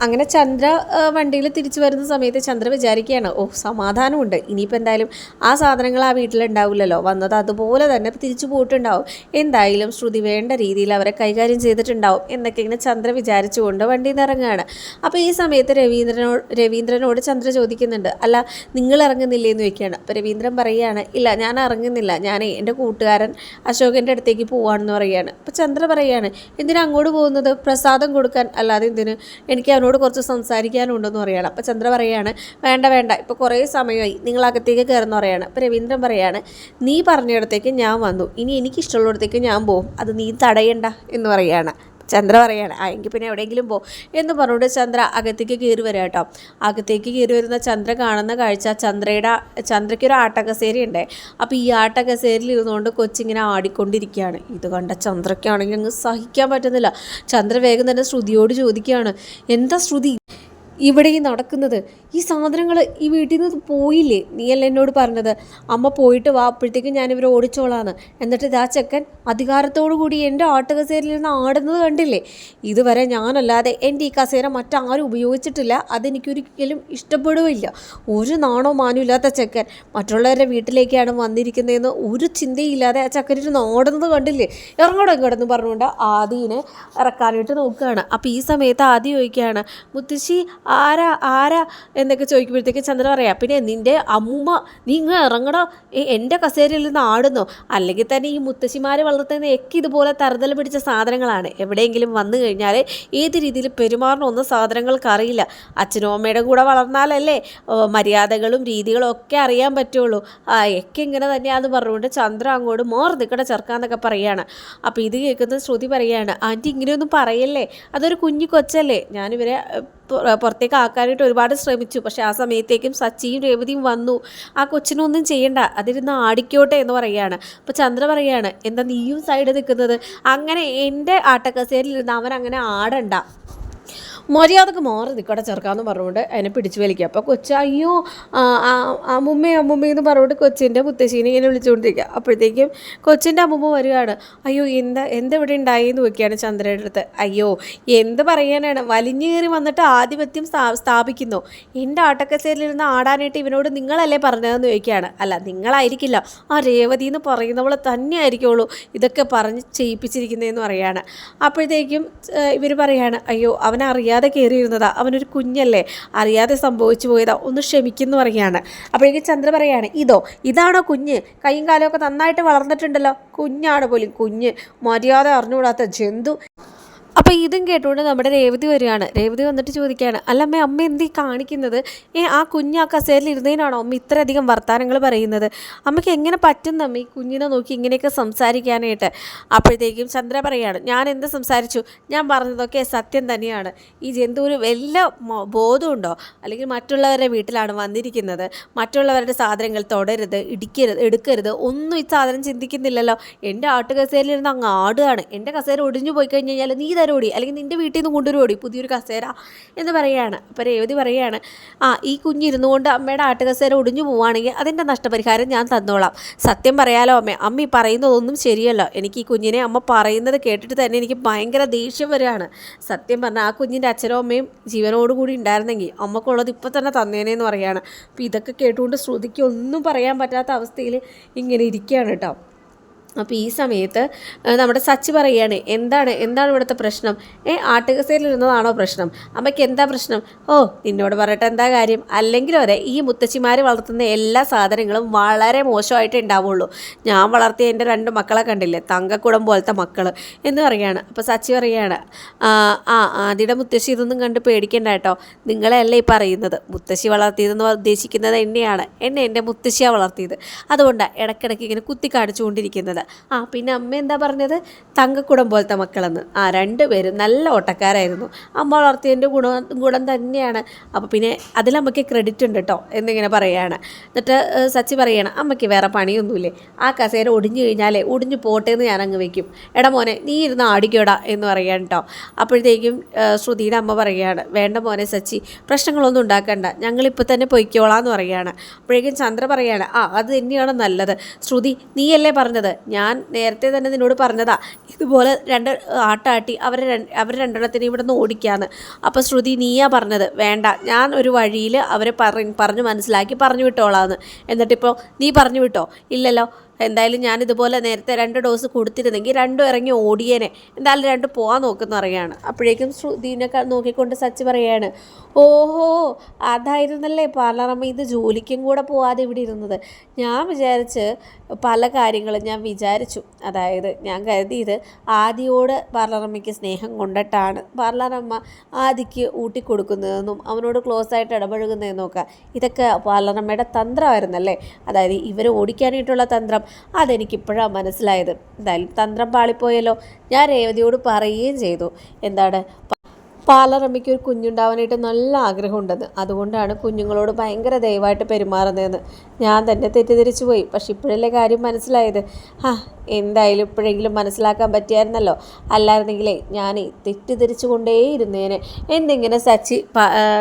അങ്ങനെ ചന്ദ്ര വണ്ടിയിൽ തിരിച്ചു വരുന്ന സമയത്ത് ചന്ദ്ര വിചാരിക്കുകയാണ് ഓ സമാധാനമുണ്ട്. ഇനിയിപ്പോൾ എന്തായാലും ആ സാധനങ്ങൾ ആ വീട്ടിലുണ്ടാവില്ലല്ലോ. വന്നത് അതുപോലെ തന്നെ തിരിച്ചു പോയിട്ടുണ്ടാവും. എന്തായാലും ശ്രുതി വേണ്ട രീതിയിൽ അവരെ കൈകാര്യം ചെയ്തിട്ടുണ്ടാവും. എന്നൊക്കെ ഇങ്ങനെ ചന്ദ്ര വിചാരിച്ചുകൊണ്ട് വണ്ടിയിൽ നിന്ന് ഇറങ്ങുകയാണ്. അപ്പോൾ ഈ സമയത്ത് രവീന്ദ്രനോട് രവീന്ദ്രനോട് ചന്ദ്ര ചോദിക്കുന്നുണ്ട് അല്ല നിങ്ങൾ ഇറങ്ങുന്നില്ലേ? എന്ന് ചോദിക്കുകയാണ്. അപ്പോൾ രവീന്ദ്രൻ പറയുകയാണ് ഇല്ല ഞാൻ ഇറങ്ങുന്നില്ല. ഞാൻ എന്റെ കൂട്ടുകാരൻ അശോകന്റെ അടുത്തേക്ക് പോവാണെന്ന് പറയുകയാണ്. അപ്പോൾ ചന്ദ്ര പറയുകയാണ് എന്തിനാ അങ്ങോട്ട് പോകുന്നത്? പ്രസാദം കൊടുക്കാൻ. അല്ലാതെ എന്തിന്? എനിക്ക് അവനോട് കുറച്ച് സംസാരിക്കാനുണ്ടെന്ന് പറയുകയാണ് അപ്പോൾ ചന്ദ്ര പറയുകയാണ് വേണ്ട വേണ്ട ഇപ്പോൾ കുറേ സമയമായി നിങ്ങൾ അകത്തേക്ക് കയറുന്ന പറയുകയാണ് അപ്പോൾ രവീന്ദ്രൻ പറയുകയാണ് നീ പറഞ്ഞിടത്തേക്ക് ഞാൻ വന്നു. ഇനി എനിക്ക് ഇഷ്ടമുള്ളിടത്തേക്ക് ഞാൻ പോകും അത് നീ തടയണ്ട എന്ന് പറയുകയാണ് ചന്ദ്ര പറയാണ് ആ എങ്കിൽ പിന്നെ എവിടെയെങ്കിലും പോ എന്ന് പറഞ്ഞുകൊണ്ട് ചന്ദ്ര അകത്തേക്ക് കയറി വരിക കേട്ടോ. അകത്തേക്ക് കയറി വരുന്ന ചന്ദ്ര കാണുന്ന കാഴ്ച ചന്ദ്രയുടെ ചന്ദ്രയ്ക്ക് ഒരു ആട്ടകസേരി ഉണ്ട്. അപ്പോൾ ഈ ആട്ടകസേരിൽ ഇരുന്നുകൊണ്ട് കൊച്ചിങ്ങനെ ആടിക്കൊണ്ടിരിക്കുകയാണ്. ഇത് കണ്ട ചന്ദ്രയ്ക്കാണെങ്കിൽ അങ്ങ് സഹിക്കാൻ പറ്റുന്നില്ല. ചന്ദ്ര വേഗം തന്നെ ശ്രുതിയോട് ചോദിക്കുകയാണ് എന്താ ശ്രുതി? ഇവിടെ ഈ നടക്കുന്നത്. ഈ സാധനങ്ങൾ ഈ വീട്ടിൽ നിന്ന് പോയില്ലേ നീയല്ല എന്നോട് പറഞ്ഞത്. അമ്മ പോയിട്ട് വാ അപ്പോഴത്തേക്കും ഞാനിവരെ ഓടിച്ചോളാന്ന്. എന്നിട്ട് ഇതാ ചെക്കൻ അധികാരത്തോടു കൂടി എന്റെ ആട്ടുകസേരയിൽ നിന്ന് ആടുന്നത് കണ്ടില്ലേ? ഇതുവരെ ഞാനല്ലാതെ എന്റെ ഈ കസേര മറ്റാരും ഉപയോഗിച്ചിട്ടില്ല. അതെനിക്കൊരിക്കലും ഇഷ്ടപ്പെടുകയില്ല. ഒരു നാണോ മാനുമില്ലാത്ത ചെക്കൻ മറ്റുള്ളവരുടെ വീട്ടിലേക്കാണ് വന്നിരിക്കുന്നതെന്ന് ഒരു ചിന്തയില്ലാതെ ആ ചക്കനിട്ട് ആടുന്നത് കണ്ടില്ലേ? ഇറങ്ങടോ ഇങ്ങോട്ടെന്ന് പറഞ്ഞുകൊണ്ട് ആദിനെ ഇറക്കാനായിട്ട് നോക്കുകയാണ്. അപ്പോൾ ഈ സമയത്ത് ആദ്യം ചോദിക്കുകയാണ് മുത്തശ്ശി ആരാ ആരാ എന്നൊക്കെ ചോദിക്കുമ്പോഴത്തേക്ക് ചന്ദ്ര പറയാം പിന്നെ നിന്റെ അമ്മ നീ ഇങ്ങ് ഇറങ്ങണോ? എന്റെ കസേരയിൽ നിന്ന് ആടുന്നോ? അല്ലെങ്കിൽ തന്നെ ഈ മുത്തശ്ശിമാരെ വളർത്തുന്ന ഒക്കെ ഇതുപോലെ തറുതല പിടിച്ച സാധനങ്ങളാണ്. എവിടെയെങ്കിലും വന്നു കഴിഞ്ഞാൽ ഏത് രീതിയിൽ പെരുമാറണമെന്ന് സാധനങ്ങൾക്ക് അറിയില്ല. അച്ഛനും അമ്മയുടെ കൂടെ വളർന്നാലല്ലേ മര്യാദകളും രീതികളും ഒക്കെ അറിയാൻ പറ്റുള്ളൂ. ആ ഒക്കെ ഇങ്ങനെ തന്നെയാണെന്ന് പറഞ്ഞുകൊണ്ട് ചന്ദ്ര അങ്ങോട്ട് മോർ നിൽക്കട ചെറുക്കാന്നൊക്കെ പറയാണ്. അപ്പോൾ ഇത് കേൾക്കുന്ന ശ്രുതി പറയാണ് ആന്റി ഇങ്ങനെയൊന്നും പറയല്ലേ? അതൊരു കുഞ്ഞു കൊച്ചല്ലേ? ഞാനിവരെ പുറത്തേക്ക് ആക്കാനായിട്ട് ഒരുപാട് ശ്രമിച്ചു. പക്ഷേ ആ സമയത്തേക്കും സച്ചിയും രേവതിയും വന്നു. ആ കൊച്ചിനൊന്നും ചെയ്യണ്ട. അതിരുന്ന് ആടിക്കോട്ടെ എന്ന് പറയുകയാണ്. അപ്പോൾ ചന്ദ്ര പറയാണ് എന്താ നീയും സൈഡ് നിൽക്കുന്നത്? അങ്ങനെ എന്റെ ആട്ടക്കസേരിൽ ഇരുന്ന് അവൻ അങ്ങനെ ആടണ്ട. മര്യാദയ്ക്ക് മാറി നിൽക്കട്ടെ ചെറുക്കാന്ന് പറഞ്ഞുകൊണ്ട് അതിനെ പിടിച്ചു വലിക്കുക. അപ്പോൾ കൊച്ചു അയ്യോ അമ്മുമ്മേ അമ്മുമ്മ എന്ന് പറഞ്ഞുകൊണ്ട് കൊച്ചിന്റെ മുത്തശ്ശീനെ ഇങ്ങനെ വിളിച്ചുകൊണ്ടിരിക്കുക. അപ്പോഴത്തേക്കും കൊച്ചിന്റെ അമ്മുമ്മ വരികയാണ്. അയ്യോ എന്താ എന്തെവിടെ ഉണ്ടായി എന്ന് നോക്കിയാണ് ചന്ദ്രയുടെ അടുത്ത്. അയ്യോ എന്ത് പറയാനാണ്? വലിഞ്ഞേറി വന്നിട്ട് ആധിപത്യം സ്ഥാ- സ്ഥാപിക്കുന്നു. എന്റെ ആട്ടക്കസേരിലിരുന്ന് ആടാനായിട്ട് ഇവനോട് നിങ്ങളല്ലേ പറഞ്ഞതെന്ന് ചോദിക്കുകയാണ്. അല്ല നിങ്ങളായിരിക്കില്ല. ആ രേവതി എന്ന് പറയുന്നവൾ തന്നെ ആയിരിക്കുള്ളൂ ഇതൊക്കെ പറഞ്ഞ് ചെയ്യിപ്പിച്ചിരിക്കുന്നതെന്ന് പറയാണ്. അപ്പോഴത്തേക്കും ഇവർ പറയാണ് അയ്യോ അവനറിയാതെ കയറിയിരുന്നതാ അവനൊരു കുഞ്ഞല്ലേ? അറിയാതെ സംഭവിച്ചു പോയതാ. ഒന്ന് ക്ഷമിക്കുന്നു പറയാണ് അപ്പോഴേക്കും ചന്ദ്ര പറയാണ് ഇതോ ഇതാണോ കുഞ്ഞ്? കൈയും കാലമൊക്കെ നന്നായിട്ട് വളർന്നിട്ടുണ്ടല്ലോ. കുഞ്ഞാണ് പോലും കുഞ്ഞ്. മര്യാദ അറിഞ്ഞുകൂടാത്ത ജന്തു. അപ്പോൾ ഇതും കേട്ടുകൊണ്ട് നമ്മുടെ രേവതി വരികയാണ്. രേവതി വന്നിട്ട് ചോദിക്കുകയാണ് അല്ല അമ്മ എന്തീ കാണിക്കുന്നത്? ഏ ആ കുഞ്ഞ് ആ കസേരയിൽ ഇരുന്നതിനാണോ അമ്മ ഇത്രയധികം വർത്തമാനങ്ങൾ പറയുന്നത്? അമ്മയ്ക്ക് എങ്ങനെ പറ്റുന്ന അമ്മ ഈ കുഞ്ഞിനെ നോക്കി ഇങ്ങനെയൊക്കെ സംസാരിക്കാനായിട്ട്? അപ്പോഴത്തേക്കും ചന്ദ്ര പറയാണ് ഞാൻ എന്ത് സംസാരിച്ചു? ഞാൻ പറഞ്ഞതൊക്കെ സത്യം തന്നെയാണ്. ഈ ജന്തുവിന് വല്ല ബോധമുണ്ടോ? അല്ലെങ്കിൽ മറ്റുള്ളവരുടെ വീട്ടിലാണ് വന്നിരിക്കുന്നത്. മറ്റുള്ളവരുടെ സാധനങ്ങൾ തൊടരുത് ഇടിക്കരുത് എടുക്കരുത്. ഒന്നും ഈ സാധനം ചിന്തിക്കുന്നില്ലല്ലോ. എന്റെ ആട്ടുകസേരയിലിരുന്ന് അങ്ങ് ആടുകയാണ്. എന്റെ കസേര ഒടിഞ്ഞു പോയി കഴിഞ്ഞ് കഴിഞ്ഞാൽ നീ തരോടി അല്ലെങ്കിൽ നിന്റെ വീട്ടിൽ നിന്ന് കൊണ്ടുവരുമോടി പുതിയൊരു കസേര എന്ന് പറയുകയാണ്. അപ്പോൾ രേവതി പറയുകയാണ് ആ ഈ കുഞ്ഞിരുന്നു കൊണ്ട് അമ്മയുടെ ആട്ടുകസേര ഒടിഞ്ഞു പോവുകയാണെങ്കിൽ അതിന്റെ നഷ്ടപരിഹാരം ഞാൻ തന്നോളാം. സത്യം പറയാലോ അമ്മ അമ്മ ഈ പറയുന്നതൊന്നും ശരിയല്ല. എനിക്ക് ഈ കുഞ്ഞിനെ അമ്മ പറയുന്നത് കേട്ടിട്ട് തന്നെ എനിക്ക് ഭയങ്കര ദേഷ്യം വരികയാണ്. സത്യം പറഞ്ഞാൽ ആ കുഞ്ഞിന്റെ അച്ഛനോ അമ്മയും ജീവനോടുകൂടി ഉണ്ടായിരുന്നെങ്കിൽ അമ്മക്കുള്ളത് ഇപ്പം തന്നെ തന്നേനേന്ന് പറയുകയാണ്. അപ്പോൾ ഇതൊക്കെ കേട്ടുകൊണ്ട് ശ്രുതിക്ക് ഒന്നും പറയാൻ പറ്റാത്ത അവസ്ഥയിൽ ഇങ്ങനെ ഇരിക്കുകയാണ് കേട്ടോ. അപ്പോൾ ഈ സമയത്ത് നമ്മുടെ സച്ചി പറയുകയാണ് എന്താണ് എന്താണ് ഇവിടുത്തെ പ്രശ്നം? ഏ ആട്ടുകസേലിരുന്നതാണോ പ്രശ്നം? അമ്മയ്ക്ക് എന്താ പ്രശ്നം? ഓ നിന്നോട് പറയട്ടെ എന്താ കാര്യം? അല്ലെങ്കിൽ വരെ ഈ മുത്തച്ഛിമാർ വളർത്തുന്ന എല്ലാ സാധനങ്ങളും വളരെ മോശമായിട്ട് ഉണ്ടാവുള്ളൂ. ഞാൻ വളർത്തിയ എന്റെ രണ്ട് മക്കളെ കണ്ടില്ലേ? തങ്കക്കുടം പോലത്തെ മക്കൾ എന്ന് പറയുകയാണ് അപ്പോൾ സച്ചി പറയുകയാണ് ആ ആദ്യയുടെ മുത്തശ്ശി ഇതൊന്നും കണ്ട് പേടിക്കേണ്ട കേട്ടോ. നിങ്ങളെയല്ല ഈ പറയുന്നത്. മുത്തശ്ശി വളർത്തിയതെന്ന് ഉദ്ദേശിക്കുന്നത് എന്നെയാണ്. എന്നെ എന്റെ മുത്തശ്ശിയാണ് വളർത്തിയത്. അതുകൊണ്ടാണ് ഇടയ്ക്കിടയ്ക്ക് ഇങ്ങനെ കുത്തി കാണിച്ചുകൊണ്ടിരിക്കുന്നത്. ആ പിന്നെ അമ്മ എന്താ പറഞ്ഞത്? തങ്കക്കുടം പോലത്തെ മക്കളെന്ന്. ആ രണ്ട് രണ്ടുപേരും നല്ല ഓട്ടക്കാരായിരുന്നു. അമ്മ വളർത്തിയതിന്റെ ഗുണം ഗുണം തന്നെയാണ്. അപ്പോൾ പിന്നെ അതിൽ അമ്മയ്ക്ക് ക്രെഡിറ്റ് ഉണ്ട് കേട്ടോ എന്നിങ്ങനെ പറയുകയാണ് എന്നിട്ട് സച്ചി പറയണം അമ്മയ്ക്ക് വേറെ പണിയൊന്നുമില്ലേ? ആ കസേര ഒടിഞ്ഞു കഴിഞ്ഞാലേ ഒടിഞ്ഞു പോട്ടെ എന്ന് ഞാൻ അങ്ങ് വെക്കും. എടാ മോനെ നീ ഇരുന്ന് ആടിക്കോടാ എന്ന് പറയാണ് കേട്ടോ അപ്പോഴത്തേക്കും ശ്രുതിയുടെ അമ്മ പറയുകയാണ് വേണ്ട മോനെ സച്ചി പ്രശ്നങ്ങളൊന്നും ഉണ്ടാക്കണ്ട. ഞങ്ങളിപ്പോൾ തന്നെ പൊയ്ക്കോളാം എന്ന് പറയുകയാണ് അപ്പോഴേക്കും ചന്ദ്ര പറയാണ് ആ അത് തന്നെയാണ് നല്ലത്. ശ്രുതി നീയല്ലേ പറഞ്ഞത്? ഞാൻ നേരത്തെ തന്നെ നിന്നോട് പറഞ്ഞതാ ഇതുപോലെ രണ്ട് ആട്ടാട്ടി അവരെ അവർ രണ്ടെണ്ണത്തിന് ഇവിടെ നിന്ന് ഓടിക്കാന്ന്. അപ്പോൾ ശ്രുതി നീയാ പറഞ്ഞത് വേണ്ട ഞാൻ ഒരു വഴിയിൽ അവരെ പറഞ്ഞ് പറഞ്ഞു മനസ്സിലാക്കി പറഞ്ഞു വിട്ടോളാന്ന്. എന്നിട്ടിപ്പോൾ നീ പറഞ്ഞു വിട്ടോ? ഇല്ലല്ലോ എന്തായാലും ഞാൻ ഇതുപോലെ നേരത്തെ രണ്ട് ഡോസ് കൊടുത്തിരുന്നെങ്കിൽ രണ്ടും ഇറങ്ങി ഓടിയേനെ. എന്തായാലും രണ്ട് പോകാൻ നോക്കുന്ന അറിയാണ്. അപ്പോഴേക്കും ശ്രുതിനെ നോക്കിക്കൊണ്ട് സച്ചി പറയാണ് ഓഹോ അതായിരുന്നല്ലേ പാലാറമ്മ ഇത് ജോലിക്കും കൂടെ പോവാതെ ഇവിടെ ഇരുന്നത്? ഞാൻ വിചാരിച്ച് പല കാര്യങ്ങളും ഞാൻ വിചാരിച്ചു. അതായത് ഞാൻ കരുതിയത് ആദിയോട് പാർലറമ്മയ്ക്ക് സ്നേഹം കൊണ്ടിട്ടാണ്. പാർലറമ്മ ആദിക്ക് ഊട്ടിക്കൊടുക്കുന്നതെന്നും അവനോട് ക്ലോസ് ആയിട്ട് ഇടപഴകുന്നതെന്നും ഒക്കെ. ഇതൊക്കെ പാർലറമ്മയുടെ തന്ത്രമായിരുന്നല്ലേ? അതായത് ഇവരെ ഓടിക്കാനായിട്ടുള്ള തന്ത്രം അതെനിക്കിപ്പോഴാണ് മനസ്സിലായത്. എന്തായാലും തന്ത്രം പാളിപ്പോയല്ലോ. ഞാൻ രേവതിയോട് പറയുകയും ചെയ്തു. എന്താണ്? പാലറമ്മയ്ക്ക് ഒരു കുഞ്ഞുണ്ടാവാനായിട്ട് നല്ല ആഗ്രഹമുണ്ടെന്ന്. അതുകൊണ്ടാണ് കുഞ്ഞുങ്ങളോട് ഭയങ്കര ദയവായിട്ട് പെരുമാറുന്നതെന്ന്. ഞാൻ തന്നെ തെറ്റിദ്ധരിച്ചു പോയി. പക്ഷെ ഇപ്പോഴല്ലേ കാര്യം മനസ്സിലായത്. ആ എന്തായാലും ഇപ്പോഴെങ്കിലും മനസ്സിലാക്കാൻ പറ്റിയായിരുന്നല്ലോ. അല്ലായിരുന്നെങ്കിലേ ഞാൻ തെറ്റിദ്ധരിച്ചു കൊണ്ടേയിരുന്നേനെ. എന്തിങ്ങനെ സച്ചി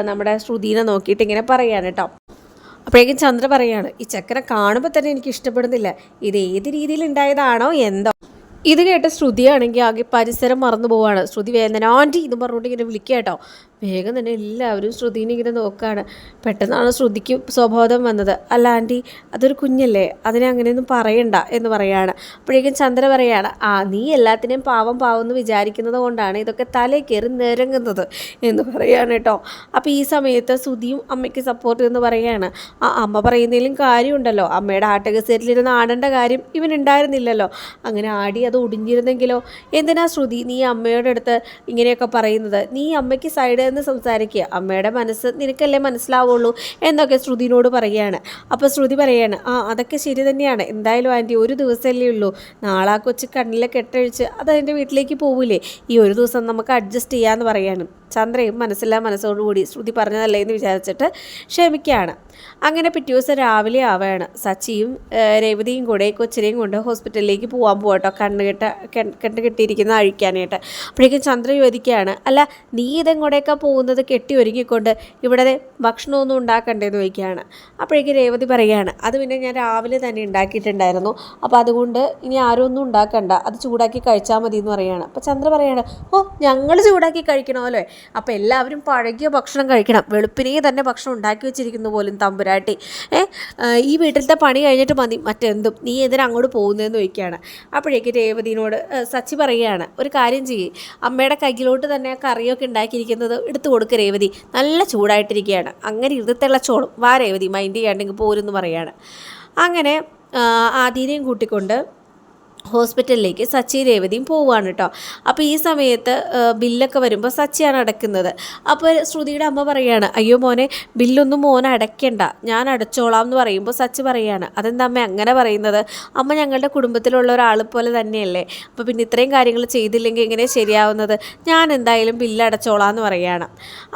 നമ്മുടെ ശ്രുതിനെ നോക്കിയിട്ട് ഇങ്ങനെ പറയാൻ കേട്ടോ. അപ്പോഴേക്കും ചന്ദ്ര പറയാണ് ഈ ചക്കര കാണുമ്പോൾ തന്നെ എനിക്ക് ഇഷ്ടപ്പെടുന്നില്ല. ഇത് ഏത് രീതിയിൽ ഉണ്ടായതാണോ എന്തോ? ഇത് കേട്ട ശ്രുതിയാണെങ്കിൽ ആകെ പരിസരം മറന്നു പോവാണ്. ശ്രുതി വേദന ആന്റി എന്ന് പറഞ്ഞുകൊണ്ട് ഇങ്ങനെ വിളിക്കുക കേട്ടോ. വേഗം തന്നെ എല്ലാവരും ശ്രുതിനെ ഇങ്ങനെ നോക്കുകയാണ് പെട്ടെന്നാണ് ശ്രുതിക്ക് സ്വബോധം വന്നത്. അല്ല ആന്റി അതൊരു കുഞ്ഞല്ലേ? അതിനെ അങ്ങനെയൊന്നും പറയണ്ട എന്ന് പറയാണ്. അപ്പോഴേക്കും ചന്ദ്ര പറയാണ് ആ നീ എല്ലാത്തിനെയും പാവം പാവം എന്ന് വിചാരിക്കുന്നത് കൊണ്ടാണ് ഇതൊക്കെ തലേ കയറി നിരങ്ങുന്നത് എന്ന് പറയാണ് കേട്ടോ. അപ്പോൾ ഈ സമയത്ത് ശ്രുതിയും അമ്മയ്ക്ക് സപ്പോർട്ട് എന്ന് പറയാണ്. ആ അമ്മ പറയുന്നതിലും കാര്യമുണ്ടല്ലോ. അമ്മയുടെ ആട്ടകസേറ്റിലിരുന്ന് ആടേണ്ട കാര്യം ഇവനുണ്ടായിരുന്നില്ലല്ലോ. അങ്ങനെ ആടി അത് ഒടിഞ്ഞിരുന്നെങ്കിലോ? എന്തിനാ ശ്രുതി നീ അമ്മയുടെ അടുത്ത് ഇങ്ങനെയൊക്കെ പറയുന്നത്? നീ അമ്മയ്ക്ക് സൈഡ് എന്ന് സംസാരിക്കുക. അമ്മയുടെ മനസ്സ് നിനക്കല്ലേ മനസ്സിലാവുള്ളൂ എന്നൊക്കെ ശ്രുതിനോട് പറയുകയാണ്. അപ്പോൾ ശ്രുതി പറയാണ് ആ അതൊക്കെ ശരി തന്നെയാണ്. എന്തായാലും ആന്റി ഒരു ദിവസമല്ലേ ഉള്ളൂ. നാളെ ആ കൊച്ച് കണ്ണിലെ കെട്ടഴിച്ച് അത് അതിന്റെ വീട്ടിലേക്ക് പോവില്ലേ ഈ ഒരു ദിവസം നമുക്ക് അഡ്ജസ്റ്റ് ചെയ്യാമെന്ന് പറയാണ്. ചന്ദ്രയും മനസ്സില്ലാ മനസ്സോടുകൂടി ശ്രുതി പറഞ്ഞതല്ലേ എന്ന് വിചാരിച്ചിട്ട് ക്ഷമിക്കുകയാണ്. അങ്ങനെ പിറ്റേ ദിവസം രാവിലെ ആവുകയാണ്. സച്ചിയും രേവതിയും കൂടെ കൊച്ചിനെയും കൊണ്ട് ഹോസ്പിറ്റലിലേക്ക് പോകാൻ പോകട്ടോ കണ്ണ് കെട്ട കണ്ണ് കെട്ട് കെട്ടിയിരിക്കുന്ന അഴിക്കാനായിട്ട്. അപ്പോഴേക്കും ചന്ദ്ര ചോദിക്കുകയാണ് അല്ല നീ ഇതും കൂടെയൊക്കെ പോകുന്നത്? കെട്ടി ഒരുങ്ങിക്കൊണ്ട് ഇവിടെ ഭക്ഷണമൊന്നും ഉണ്ടാക്കണ്ടേന്ന് ചോദിക്കുകയാണ്. അപ്പോഴേക്കും രേവതി പറയുകയാണ് അത് പിന്നെ ഞാൻ രാവിലെ തന്നെ ഉണ്ടാക്കിയിട്ടുണ്ടായിരുന്നു. അപ്പോൾ അതുകൊണ്ട് ഇനി ആരും ഒന്നും ഉണ്ടാക്കണ്ട. അത് ചൂടാക്കി കഴിച്ചാൽ മതി എന്ന് പറയുകയാണ്. അപ്പോൾ ചന്ദ്ര പറയുകയാണ് ഓ ഞങ്ങൾ ചൂടാക്കി കഴിക്കണമല്ലോ. അപ്പോൾ എല്ലാവരും പഴകിയ ഭക്ഷണം കഴിക്കണം. വെളുപ്പിനെ തന്നെ ഭക്ഷണം ഉണ്ടാക്കി വെച്ചിരിക്കുന്നു പോലും തമ്പുരാട്ടി. ഈ വീട്ടിലത്തെ പണി കഴിഞ്ഞിട്ട് മതി. മറ്റെന്തും? നീ എന്തിനാ അങ്ങോട്ട് പോകുന്നതെന്ന് ചോദിക്കുകയാണ്. അപ്പോഴേക്ക് രേവതിനോട് സച്ചി പറയുകയാണ് ഒരു കാര്യം ചെയ്യ്. അമ്മയുടെ കയ്യിലോട്ട് തന്നെ കറിയൊക്കെ ഉണ്ടാക്കിയിരിക്കുന്നത് എടുത്തു കൊടുക്ക് രേവതി. നല്ല ചൂടായിട്ടിരിക്കുകയാണ്. അങ്ങനെ ഇരുന്ന് തിളച്ചോളും. വാ രേവതി മൈൻഡ് ചെയ്യാണ്ടെങ്കിൽ പോരെന്ന് പറയാണ്. അങ്ങനെ ആദീനെയും കൂട്ടിക്കൊണ്ട് ഹോസ്പിറ്റലിലേക്ക് സച്ചി രേവതിയും പോവുകയാണ് കേട്ടോ. അപ്പോൾ ഈ സമയത്ത് ബില്ലൊക്കെ വരുമ്പോൾ സച്ചിയാണ് അടയ്ക്കുന്നത് അപ്പോൾ ശ്രുതിയുടെ അമ്മ പറയാണ് അയ്യോ മോനെ ബില്ലൊന്നും മോൻ അടയ്ക്കണ്ട. ഞാൻ അടച്ചോളാം എന്ന് പറയുമ്പോൾ സച്ചി പറയാണ് അതെന്താ അമ്മ അങ്ങനെ പറയുന്നത്? അമ്മ ഞങ്ങളുടെ കുടുംബത്തിലുള്ള ഒരാൾ പോലെ തന്നെയല്ലേ? അപ്പോൾ പിന്നെ ഇത്രയും കാര്യങ്ങൾ ചെയ്തില്ലെങ്കിൽ എങ്ങനെ ശരിയാവുന്നത്? ഞാൻ എന്തായാലും ബില്ല് അടച്ചോളാം എന്ന് പറയാണ്.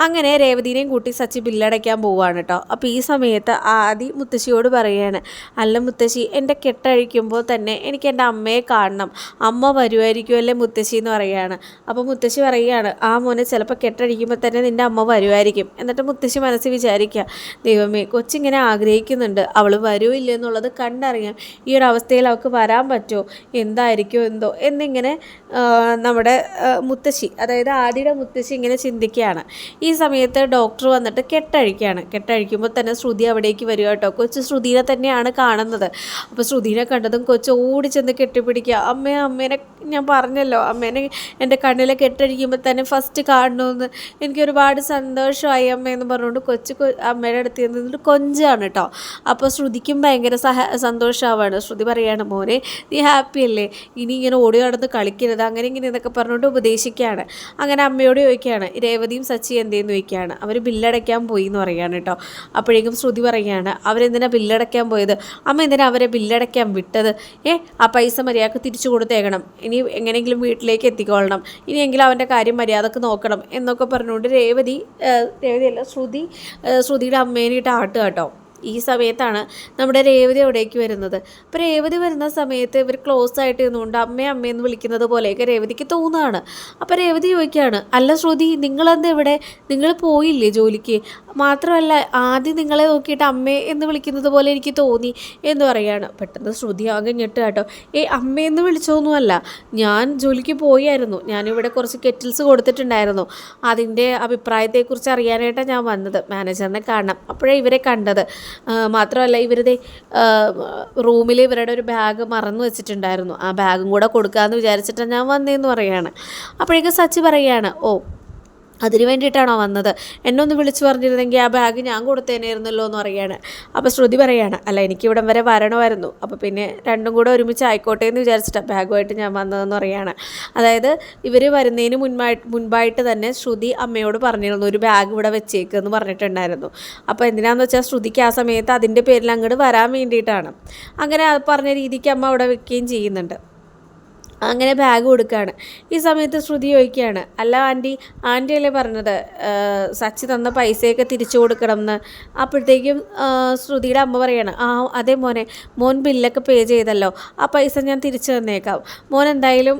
അങ്ങനെ രേവതിനെയും കൂട്ടി സച്ചി ബില്ലടയ്ക്കാൻ പോവുകയാണ് കേട്ടോ. അപ്പോൾ ഈ സമയത്ത് ആദി മുത്തശ്ശിയോട് പറയാണ് അല്ല മുത്തശ്ശി എന്റെ കെട്ടഴിക്കുമ്പോൾ തന്നെ എനിക്ക് എന്റെ അമ്മയെ കാണണം. അമ്മ വരുമായിരിക്കുമല്ലേ മുത്തശ്ശി എന്ന് പറയുകയാണ്. അപ്പോൾ മുത്തശ്ശി പറയുകയാണ് ആ മോനെ ചിലപ്പോൾ കെട്ടടിക്കുമ്പോൾ തന്നെ നിന്റെ അമ്മ വരുമായിരിക്കും എന്നിട്ട് മുത്തശ്ശി മനസ്സിൽ വിചാരിക്കുക ദൈവമേ കൊച്ചിങ്ങനെ ആഗ്രഹിക്കുന്നുണ്ട്. അവൾ വരുമില്ല എന്നുള്ളത് കണ്ടറിയാം ഈ ഒരു അവസ്ഥയിൽ അവൾക്ക് വരാൻ പറ്റുമോ എന്തായിരിക്കും എന്തോ? എന്നിങ്ങനെ നമ്മുടെ മുത്തശ്ശി അതായത് ആദിയുടെ മുത്തശ്ശി ഇങ്ങനെ ചിന്തിക്കുകയാണ്. ഈ സമയത്ത് ഡോക്ടർ വന്നിട്ട് കെട്ടഴിക്കുകയാണ്. കെട്ടഴിക്കുമ്പോൾ തന്നെ ശ്രുതി അവിടേക്ക് വരിക കേട്ടോ. കൊച്ചു ശ്രുതിനെ തന്നെയാണ് കാണുന്നത്. അപ്പോൾ ശ്രുതിനെ കണ്ടതും കൊച്ചു ഓടി ചെന്ന് കെട്ടിപ്പിടിക്കുക അമ്മേ അമ്മേനെ ഞാൻ പറഞ്ഞല്ലോ. അമ്മേനെ എന്റെ കണ്ണിലെ കെട്ടഴിക്കുമ്പോൾ തന്നെ ഫസ്റ്റ് കാണണമെന്ന് എനിക്ക് ഒരുപാട് സന്തോഷമായി അമ്മയെന്ന് പറഞ്ഞുകൊണ്ട് കൊച്ചു അമ്മയുടെ അടുത്ത് നിന്നിട്ട് കൊഞ്ചാണ് കേട്ടോ അപ്പോൾ ശ്രുതിക്കും ഭയങ്കര സഹ സന്തോഷമാവാണ് ശ്രുതി പറയാണ് മോനെ നീ ഹാപ്പി അല്ലേ? ഇനി ഇങ്ങനെ ഓടി നടന്ന് കളിക്കരുത്. അങ്ങനെ ഇങ്ങനെ എന്നൊക്കെ പറഞ്ഞുകൊണ്ട് ഉപദേശിക്കുകയാണ്. അങ്ങനെ അമ്മയോട് ചോദിക്കുകയാണ് രേവതിയും സച്ചി എന്തേന്ന് ചോദിക്കുകയാണ്? അവർ ബില്ലടയ്ക്കാൻ പോയി എന്ന് പറയുകയാണ് കേട്ടോ അപ്പോഴേക്കും ശ്രുതി പറയുകയാണ് അവരെന്തിനാണ് ബില്ലടയ്ക്കാൻ പോയത്? അമ്മ എന്തിനാ അവരെ ബില്ലടയ്ക്കാൻ വിട്ടത്? ഏ ആ പൈസ മര്യാദയ്ക്ക് തിരിച്ചു കൊടുത്തേക്കണം. ഇനി എങ്ങനെയെങ്കിലും വീട്ടിലേക്ക് എത്തിക്കൊള്ളണം. ഇനിയെങ്കിലും അവന്റെ കാര്യം മര്യാദയ്ക്ക് നോക്കണം എന്നൊക്കെ പറഞ്ഞുകൊണ്ട് രേവതി രേവതിയല്ല ശ്രുതി ശ്രുതിയുടെ ശ്രുതിയുടെ അമ്മേനിട്ട് ആട്ടുക കേട്ടോ. ഈ സമയത്താണ് നമ്മുടെ രേവതി അവിടേക്ക് വരുന്നത്. അപ്പോൾ രേവതി വരുന്ന സമയത്ത് ഇവർ ക്ലോസ് ആയിട്ട് ഇരുന്നുകൊണ്ട് അമ്മേ അമ്മയെന്ന് വിളിക്കുന്നത് പോലെയൊക്കെ രേവതിക്ക് തോന്നുകയാണ് അപ്പോൾ രേവതി ചോദിക്കുകയാണ് അല്ല ശ്രുതി നിങ്ങളെന്താ ഇവിടെ? നിങ്ങൾ പോയില്ലേ ജോലിക്ക്? മാത്രമല്ല ആദ്യം നിങ്ങളെ നോക്കിയിട്ട് അമ്മേ എന്ന് വിളിക്കുന്നത് പോലെ എനിക്ക് തോന്നി എന്ന് പറയുകയാണ്. പെട്ടെന്ന് ശ്രുതി ആകെ ഞെട്ട് കേട്ടോ. ഏ അമ്മയെന്ന് വിളിച്ചൊന്നുമല്ല ഞാൻ ജോലിക്ക് പോയായിരുന്നു. ഞാനിവിടെ കുറച്ച് കെറ്റിൽസ് കൊടുത്തിട്ടുണ്ടായിരുന്നു. അതിന്റെ അഭിപ്രായത്തെക്കുറിച്ച് അറിയാനായിട്ടാണ് ഞാൻ വന്നത്. മാനേജറിനെ കാണണം. അപ്പോഴേ ഇവരെ കണ്ടത്. മാത്രമല്ല ഇവരുടെ റൂമിൽ ഇവരുടെ ഒരു ബാഗ് മറന്നു വെച്ചിട്ടുണ്ടായിരുന്നു. ആ ബാഗും കൂടെ കൊടുക്കാമെന്ന് വിചാരിച്ചിട്ടാണ് ഞാൻ വന്നതെന്ന് പറയുകയാണ് അപ്പോഴേക്കും സച്ചി പറയുകയാണ് ഓ അതിന് വേണ്ടിയിട്ടാണോ വന്നത്? എന്നെ ഒന്ന് വിളിച്ചു പറഞ്ഞിരുന്നെങ്കിൽ ആ ബാഗ് ഞാൻ കൊടുത്തേനായിരുന്നല്ലോ എന്ന് പറയാണ് അപ്പോൾ ശ്രുതി പറയാണ് അല്ല എനിക്ക് ഇവിടം വരെ വരണമായിരുന്നു. അപ്പോൾ പിന്നെ രണ്ടും കൂടെ ഒരുമിച്ച് ആയിക്കോട്ടെ എന്ന് വിചാരിച്ചിട്ടാണ് ബാഗുമായിട്ട് ഞാൻ വന്നതെന്ന് പറയാണ് അതായത് ഇവർ വരുന്നതിന് മുൻപായിട്ട് മുൻപായിട്ട് തന്നെ ശ്രുതി അമ്മയോട് പറഞ്ഞിരുന്നു ഒരു ബാഗ് ഇവിടെ വെച്ചേക്ക് എന്ന് പറഞ്ഞിട്ടുണ്ടായിരുന്നു. അപ്പോൾ എന്തിനാന്ന് വെച്ചാൽ ശ്രുതിക്ക് ആ സമയത്ത് അതിന്റെ പേരിൽ അങ്ങോട്ട് വരാൻ വേണ്ടിയിട്ടാണ്. അങ്ങനെ പറഞ്ഞ രീതിക്ക് അമ്മ അവിടെ വെക്കുകയും ചെയ്യുന്നുണ്ട്. അങ്ങനെ ബാഗ് കൊടുക്കുകയാണ് ഈ സമയത്ത് ശ്രുതി ചോദിക്കുകയാണ് അല്ല ആന്റി ആന്റി അല്ലേ പറഞ്ഞത് സച്ചി തന്ന പൈസയൊക്കെ തിരിച്ചു കൊടുക്കണം എന്ന് അപ്പോഴത്തേക്കും ശ്രുതിയുടെ അമ്മ പറയാണ് ആ അതേ മോനെ മോൻ ബില്ലൊക്കെ പേ ചെയ്തല്ലോ ആ പൈസ ഞാൻ തിരിച്ചു തന്നേക്കാം. മോൻ എന്തായാലും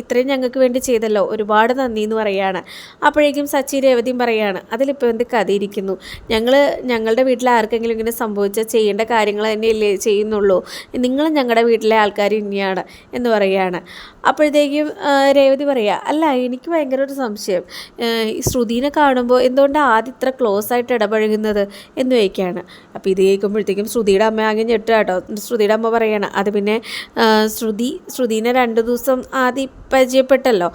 ഇത്രയും ഞങ്ങൾക്ക് വേണ്ടി ചെയ്തല്ലോ ഒരുപാട് നന്ദി എന്ന് പറയുകയാണ് അപ്പോഴേക്കും സച്ചി രേവതിയും പറയുകയാണ് അതിലിപ്പോൾ എന്ത് കഥയിരിക്കുന്നു? ഞങ്ങൾ ഞങ്ങളുടെ വീട്ടിൽ ആർക്കെങ്കിലും ഇങ്ങനെ സംഭവിച്ചാൽ ചെയ്യേണ്ട കാര്യങ്ങൾ തന്നെയല്ലേ ചെയ്യുന്നുള്ളൂ. നിങ്ങളും ഞങ്ങളുടെ വീട്ടിലെ ആൾക്കാർ തന്നെയാണ് എന്ന് പറയുകയാണ് അപ്പോഴത്തേക്കും രേവതി പറയുക അല്ല എനിക്ക് ഭയങ്കര ഒരു സംശയം. ഈ ശ്രുതിനെ കാണുമ്പോൾ എന്തുകൊണ്ടാണ് ആദ്യം ഇത്ര ക്ലോസ് ആയിട്ട് ഇടപഴകുന്നത്? എന്ന് ചോദിക്കുകയാണ് അപ്പോൾ ഇത് കേൾക്കുമ്പോഴത്തേക്കും ശ്രുതിയുടെ അമ്മ ആകെ ഞെട്ടുക കേട്ടോ. ശ്രുതിയുടെ അമ്മ പറയണം അത് പിന്നെ ശ്രുതി ശ്രുതിനെ രണ്ട് ദിവസം ആദ്യം പരിചയപ്പെട്ടല്ലോ.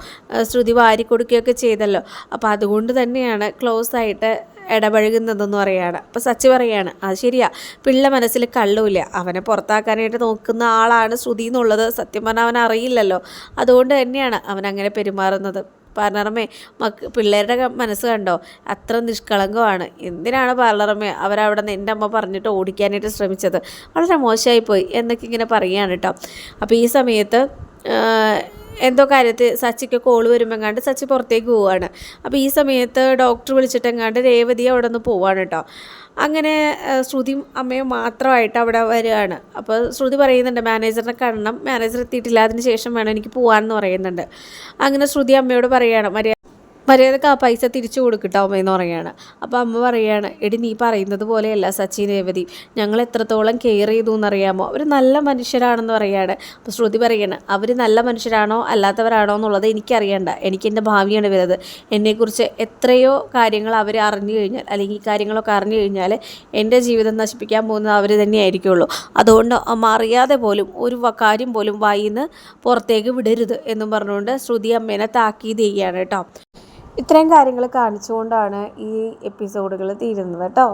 ശ്രുതി വാരിക്കൊടുക്കുകയൊക്കെ ചെയ്തല്ലോ. അപ്പോൾ അതുകൊണ്ട് തന്നെയാണ് ക്ലോസ് ആയിട്ട് ഇടപഴകുന്നതെന്ന് പറയാണ്. അപ്പോൾ സച്ചി പറയാണ് അത് ശരിയാ. പിള്ള മനസ്സിൽ കള്ളുമില്ല അവനെ പുറത്താക്കാനായിട്ട് നോക്കുന്ന ആളാണ് ശ്രുതി എന്നുള്ളത് സത്യം പറഞ്ഞാൽ അവൻ അറിയില്ലല്ലോ. അതുകൊണ്ട് തന്നെയാണ് അവൻ അങ്ങനെ പെരുമാറുന്നത്. പാർലറമ്മേ മക്ക് പിള്ളേരുടെ മനസ്സ് കണ്ടോ? അത്ര നിഷ്കളങ്കമാണ്. എന്തിനാണ് പാർലറമ്മേ അവരവിടെ നിന്ന് എന്റെ അമ്മ പറഞ്ഞിട്ട് ഓടിക്കാനായിട്ട് ശ്രമിച്ചത്? വളരെ മോശമായിപ്പോയി എന്നൊക്കെ ഇങ്ങനെ പറയുകയാണ് കേട്ടോ. അപ്പോൾ ഈ സമയത്ത് എന്തോ കാര്യത്തിൽ സച്ചിക്ക് കോൾ വരുമ്പോഴെങ്ങാണ്ട് സച്ചി പുറത്തേക്ക് പോവുകയാണ് അപ്പോൾ ഈ സമയത്ത് ഡോക്ടർ വിളിച്ചിട്ടെങ്ങാണ്ട് രേവതി അവിടെ നിന്ന് പോവാണ് കേട്ടോ അങ്ങനെ ശ്രുതി അമ്മയും മാത്രമായിട്ട് അവിടെ വരികയാണ്. അപ്പോൾ ശ്രുതി പറയുന്നുണ്ട് മാനേജറിനെ കാണണം. മാനേജർ എത്തിയിട്ടില്ല. അതിന് ശേഷം വേണം എനിക്ക് പോകാമെന്ന് പറയുന്നുണ്ട്. അങ്ങനെ ശ്രുതി അമ്മയോട് പറയുകയാണ് മര്യാദ മര്യാദയ്ക്ക് ആ പൈസ തിരിച്ചു കൊടുക്കട്ടോ അമ്മയെന്ന് പറയുകയാണ് അപ്പോൾ അമ്മ പറയുകയാണ് എടി നീ പറയുന്നത് പോലെയല്ല സച്ചിൻ രേവതി. ഞങ്ങൾ എത്രത്തോളം കെയർ ചെയ്തു എന്നറിയാമോ? അവർ നല്ല മനുഷ്യരാണെന്ന് പറയുകയാണ് അപ്പോൾ ശ്രുതി പറയാണ് അവർ നല്ല മനുഷ്യരാണോ? അല്ലാത്തവരാണോ എന്നുള്ളത് എനിക്കറിയണ്ട. എനിക്ക് എന്റെ ഭാവിയാണ് വരുന്നത്. എന്നെക്കുറിച്ച് എത്രയോ കാര്യങ്ങൾ അവർ അറിഞ്ഞു കഴിഞ്ഞാൽ അല്ലെങ്കിൽ ഈ കാര്യങ്ങളൊക്കെ അറിഞ്ഞു കഴിഞ്ഞാൽ എന്റെ ജീവിതം നശിപ്പിക്കാൻ പോകുന്നത് അവർ തന്നെയായിരിക്കുള്ളൂ. അതുകൊണ്ട് അമ്മ അറിയാതെ പോലും ഒരു കാര്യം പോലും വായിന്ന് പുറത്തേക്ക് വിടരുത് എന്നും പറഞ്ഞുകൊണ്ട് ശ്രുതി അമ്മേനെ താക്കീത് ചെയ്യുകയാണ് കേട്ടോ. ഇത്രയും കാര്യങ്ങൾ കാണിച്ചുകൊണ്ടാണ് ഈ എപ്പിസോഡുകൾ തീരുന്നത് കേട്ടോ.